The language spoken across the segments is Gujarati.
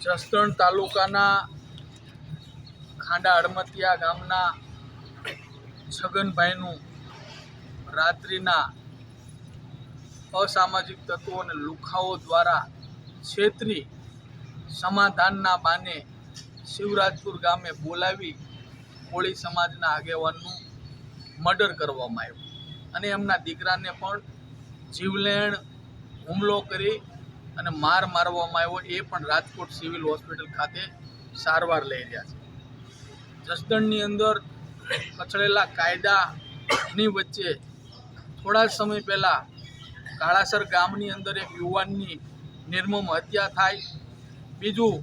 જસદણ તાલુકાના ખાંડા અડમતિયા ગામના છગનભાઈનું રાત્રિના અસામાજિક તત્વો અને લુખાઓ દ્વારા છેતરી સમાધાનના બાને શિવરાજપુર ગામે બોલાવી કોળી સમાજના આગેવાનનું મર્ડર કરવામાં આવ્યું. અને એમના દીકરાને પણ જીવલેણ હુમલો કરી અને માર મારવામાં આવ્યો, એ પણ રાજકોટ સિવિલ હોસ્પિટલ ખાતે સારવાર લઈ રહ્યા છે. જસદણની અંદર કચડેલા કાયદાની વચ્ચે થોડા સમય પહેલાં કાળાસર ગામની અંદર એક યુવાનની નિર્મમ હત્યા થાય. બીજું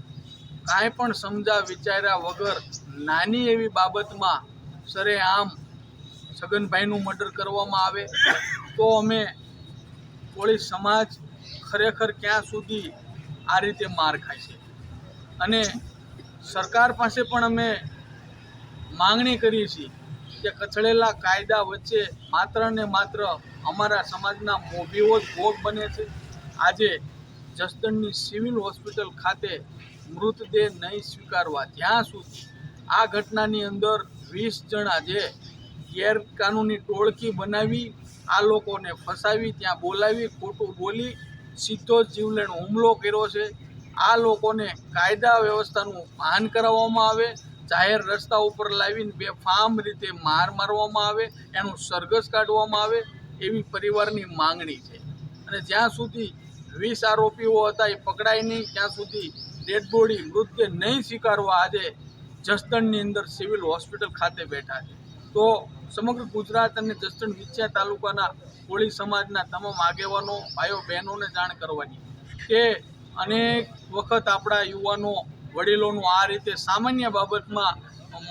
કાંઈ પણ સમજા વિચાર્યા વગર નાની એવી બાબતમાં સરેઆમ છગનભાઈનું મર્ડર કરવામાં આવે તો અમે કોળી સમાજ ખરેખર ક્યાં સુધી આ રીતે માર ખાય છે? અને સરકાર પાસે પણ અમે માંગણી કરીએ છીએ કે કચડેલા કાયદા વચ્ચે માત્ર ને માત્ર અમારા સમાજના મોભીઓ જ ભોગ બને છે. આજે જસદણની સિવિલ હોસ્પિટલ ખાતે મૃતદેહ નહીં સ્વીકારવા જ્યાં સુધી આ ઘટનાની અંદર વીસ જણા જે ગેરકાનૂની ટોળકી બનાવી, આ લોકોને ફસાવી, ત્યાં બોલાવી, ખોટું બોલી, સીધો જીવલેણ હુમલો કર્યો છે. આ લોકોને કાયદા વ્યવસ્થાનું ભાન કરાવવામાં આવે, જાહેર રસ્તા ઉપર લાવીને બેફામ રીતે માર મારવામાં આવે, એનું સરઘસ કાઢવામાં આવે, એવી પરિવારની માંગણી છે. અને જ્યાં સુધી વીસ આરોપીઓ હતા એ પકડાય નહીં, ત્યાં સુધી ડેડ બોડી મૃતદેહ નહીં સ્વીકારવા આજે જસદણની અંદર સિવિલ હોસ્પિટલ ખાતે બેઠા છે. તો સમગ્ર ગુજરાત અને જસદણ વિછ્યા તાલુકાના કોળી સમાજના તમામ આગેવાનો, ભાઈઓ, બહેનોને જાણ કરવાની કે અનેક વખત આપણા યુવાનો, વડીલોનું આ રીતે સામાન્ય બાબતમાં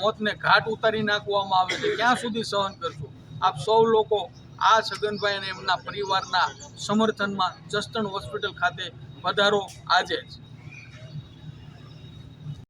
મોતને ઘાટ ઉતારી નાખવામાં આવે છે. ક્યાં સુધી સહન કરશું? આપ સૌ લોકો આ છગનભાઈ અને એમના પરિવારના સમર્થનમાં જસદણ હોસ્પિટલ ખાતે પધારો. આજે જ.